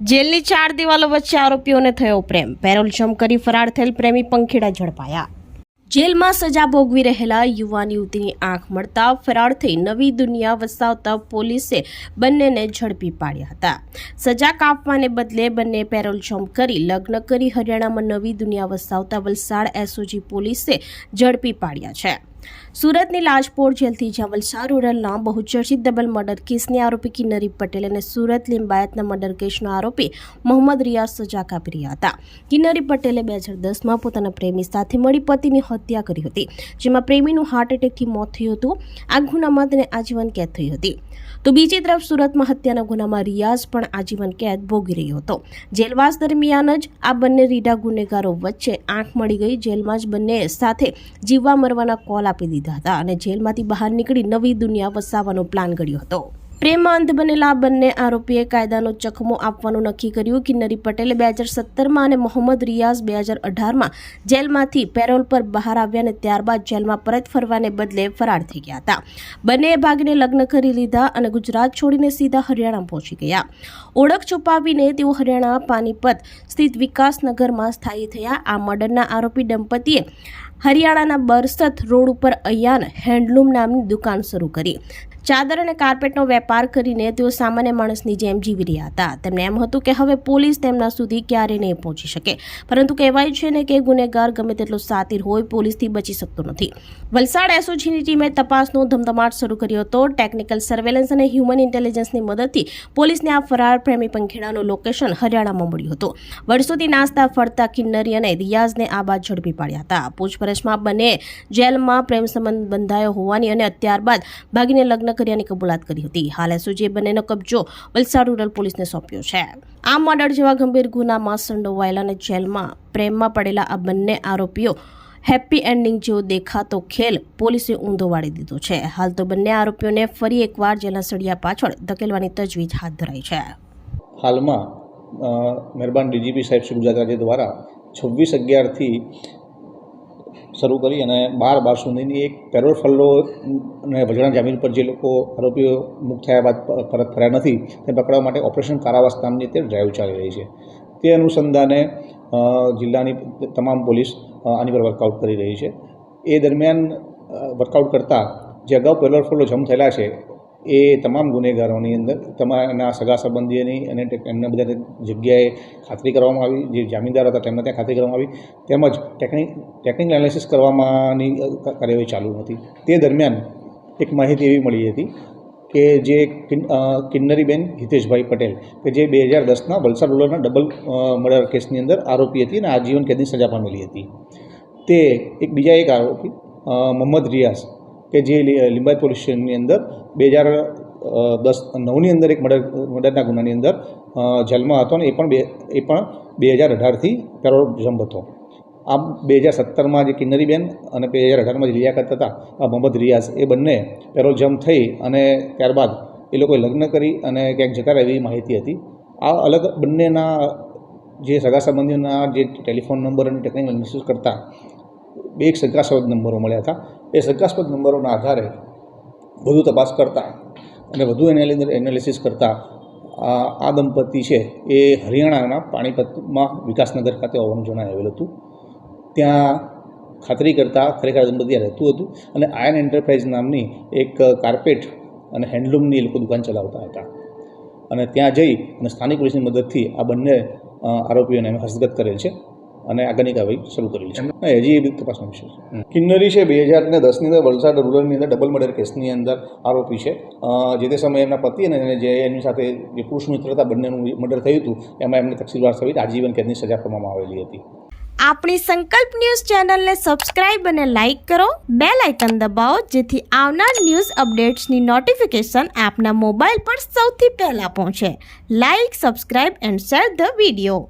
જેલની ચાર દિવાલો વચ્ચે આરોપીઓને થયો પ્રેમ. પેરોલ જમ કરી ફરાર થયેલ પ્રેમી પંખીડા ઝડપાયા. જેલમાં સજા ભોગવી રહેલા યુવાન યુવતીની આંખ મળતા ફરાર થઈ નવી દુનિયા વસાવતા પોલીસે બંનેને ઝડપી પાડ્યા હતા. સજા કાપવાને બદલે બંને પેરોલ જમ્પ કરી લગ્ન કરી હરિયાણામાં નવી દુનિયા વસાવતા વલસાડ એસઓજી પોલીસે ઝડપી પાડ્યા છે. સુરતની લાજપોર જેલથી જવલસા રૂરલના બહુચર્ચિત ડબલ મર્ડર કેસની આરોપી કિન્નરી પટેલ અને સુરત લિંબાયતના મર્ડર કેસનો આરોપી મોહમ્મદ રિયાઝ સજા કાપી રહ્યા હતા. કિન્નરી પટેલે બે હજાર દસમાં પોતાના પ્રેમી સાથે મળી પતિની હત્યા કરી હતી, જેમાં પ્રેમીનું હાર્ટ એટેકથી મોત થયું હતું, આ ગુનામાં તેને આજીવન કેદ થઈ હતી. તો બીજી તરફ સુરતમાં હત્યાના ગુનામાં રિયાઝ પણ આજીવન કેદ ભોગી રહ્યો હતો. જેલવાસ દરમિયાન જ આ બંને રીડા ગુનેગારો વચ્ચે આંખ મળી ગઈ, જેલમાં જ બંને સાથે જીવવા મરવાના કોલ આપી દીધા હતા અને જેલમાંથી બહાર નીકળી નવી દુનિયા વસાવવાનો પ્લાન ઘડ્યો હતો. પ્રેમમાં અંત બનેલા બંને આરોપીએ કાયદાનો ચકમો આપવાનું નક્કી કર્યું કિન્નરી પટેલે બે હજાર સત્તરમાં અને મોહમ્મદ રિયાઝ બે હજાર અઢારમાં જેલમાંથી પેરોલ પર બહાર આવ્યા અને ત્યારબાદ જેલમાં પરત ફરવાને બદલે ફરાર થઈ ગયા હતા. બંને ભાગીને લગ્ન કરી લીધા અને ગુજરાત છોડીને સીધા હરિયાણા પહોંચી ગયા. ઓળખ છુપાવીને તેઓ હરિયાણા પાનીપત સ્થિત વિકાસનગરમાં સ્થાયી થયા. આ મર્ડરના આરોપી દંપતીએ હરિયાણાના બરસત રોડ ઉપર અયાન હેન્ડલૂમ નામની દુકાન શરૂ કરી. ચાદર અને કાર્પેટનો વેપાર કરીને તેઓ સામાન્ય માણસની જેમ જીવી રહ્યા હતા. તેમને એમ હતું કે હવે પોલીસ તેમના સુધી ક્યારે નહીં પહોંચી શકે. પરંતુ કહેવાય છે ને કે ગુનેગાર ગમે તેટલો સાતીર હોય, પોલીસથી બચી શકતો નથી. વલસાડ એસઓજીની ટીમે તપાસનો ધમધમાટ શરૂ કર્યો હતો. ટેકનિકલ સર્વેલન્સ અને હ્યુમન ઇન્ટેલિજન્સની મદદથી પોલીસને આ ફરાર પ્રેમી પંખેડાનું લોકેશન હરિયાણામાં મળ્યું હતું. વર્ષોથી નાસ્તા ફરતા કિન્નરી અને રિયાઝને આ બાદ ઝડપી પાડ્યા હતા. પૂછપરછમાં બંને જેલમાં પ્રેમ સંબંધ બંધાયો હોવાની અને ત્યારબાદ ભાગીને લગ્ન કર્યાની કબૂલાત કરી હતી. હાલ એસઓજીએ બંનેનો કબજો વલસાડ રૂરલ પોલીસને સોંપ્યો છે. આ મર્ડર જેવા ગંભીર ગુનામાં સંડોવાયેલા અને જેલમાં પ્રેમમાં પડેલા આ બંને આરોપીઓ હેપી એન્ડિંગ જેવો દેખાતો ખેલ પોલીસે ઊંધો વાળી દીધો છે. હાલ તો બંને આરોપીઓને ફરી એકવાર જેલના સળિયા પાછળ ધકેલવાની તજવીજ હાથ ધરાઈ છે. હાલમાં મહેરબાન ડીજીપી સાહેબ શ્રી ગુજરાત રાજ્ય દ્વારા છવ્વીસ અગિયારથી શરૂ કરી અને બાર બાર સુધીની એક પેરોલ ફલ્લો અને વજણા જામીન પર જે લોકો આરોપીઓ મુક્ત થયા બાદ પરત ફર્યા નથી તે પકડવા માટે ઓપરેશન કારાવાસ નામની તે ડ્રાઈવ ચાલી રહી છે. તે અનુસંધાને જિલ્લાની તમામ પોલીસ આની પર વર્કઆઉટ કરી રહી છે. એ દરમિયાન વર્કઆઉટ કરતાં જે અગાઉ પેરોલ ફલ્લો જમ થયેલા છે એ તમામ ગુનેગારોની અંદર તમારા સગા સંબંધીઓની અને એમના બધા જગ્યાએ ખાતરી કરવામાં આવી, જે જામીનદાર હતા તેમના ત્યાં ખાતરી કરવામાં આવી, તેમજ ટેકનિક, ટેકનિકલ એનાલિસિસ કરવામાંની કાર્યવાહી ચાલુ હતી. તે દરમિયાન એક માહિતી એવી મળી હતી કે જે કિન્નરીબેન હિતેશભાઈ પટેલ, કે જે બે હજાર દસના વલસાડ રૂરલના ડબલ મર્ડર કેસની અંદર આરોપી હતી અને આજીવન કેદની સજા પામેલી હતી. તે એક બીજા એક આરોપી મોહમ્મદ રિયાઝ કે જે લિંબાયત પોલીસ સ્ટેશનની અંદર બે હજાર દસ, નવની અંદર એક મર્ડર, મર્ડરના ગુનાની અંદર જેલમાં હતો અને એ પણ બે, એ પણ બે હજાર અઢારથી પેરોલ જમ્પ હતો. આમ બે હજાર સત્તરમાં જે કિન્નરીબેન અને બે હજાર અઢારમાં જે લિયાકત હતા, આ મોહમ્મદ રિયાઝ, એ બંને પેરોલ જમ્પ થઈ અને ત્યારબાદ એ લોકોએ લગ્ન કરી અને ક્યાંક જતા રહે એવી માહિતી હતી. આ અલગ બંનેના જે સગા સંબંધીઓના જે ટેલિફોન નંબર અને ટેકનિકલ એનાલિસિસ કરતાં બે એક શંકાસ્પદ નંબરો મળ્યા હતા. એ શંકાસ્પદ નંબરોના આધારે વધુ તપાસ કરતાં અને વધુ એનાલિ, એનાલિસિસ કરતાં આ દંપતી છે એ હરિયાણાના પાણીપતમાં વિકાસનગર ખાતે હોવાનું જણાવેલું હતું. ત્યાં ખાતરી કરતાં ખરેખર દંપતી રહેતું હતું અને આયન એન્ટરપ્રાઇઝ નામની એક કાર્પેટ અને હેન્ડલૂમની એ લોકો દુકાન ચલાવતા હતા. અને ત્યાં જઈ અને સ્થાનિક પોલીસની મદદથી આ બંને આરોપીઓને અમે હસ્તગત કરેલ છે. અને આગળની કાર્યવાહી શરૂ કરેલી છે. હજી એ બી તપાસનો વિષય છે. કિન્નરી છે બે હજાર ને દસની અંદર વલસાડ રૂરલની અંદર ડબલ મર્ડર કેસની અંદર આરોપી છે. જે તે સમયે એમના પતિ અને જે એમની સાથે જે પુરુષ મિત્ર હતા બંનેનું મર્ડર થયું હતું એમાં એમને તકસીલવાર સહિત આજીવન કેદની સજા કરવામાં આવેલી હતી. આપણી સંકલ્પ ન્યૂઝ ચેનલને સબસ્ક્રાઇબ અને લાઇક કરો. બેલ આઇકન દબાવો જેથી આવનાર ન્યૂઝ અપડેટ્સની નોટિફિકેશન આપના મોબાઈલ પર સૌથી પહેલા પહોંચે. Like subscribe and share the video.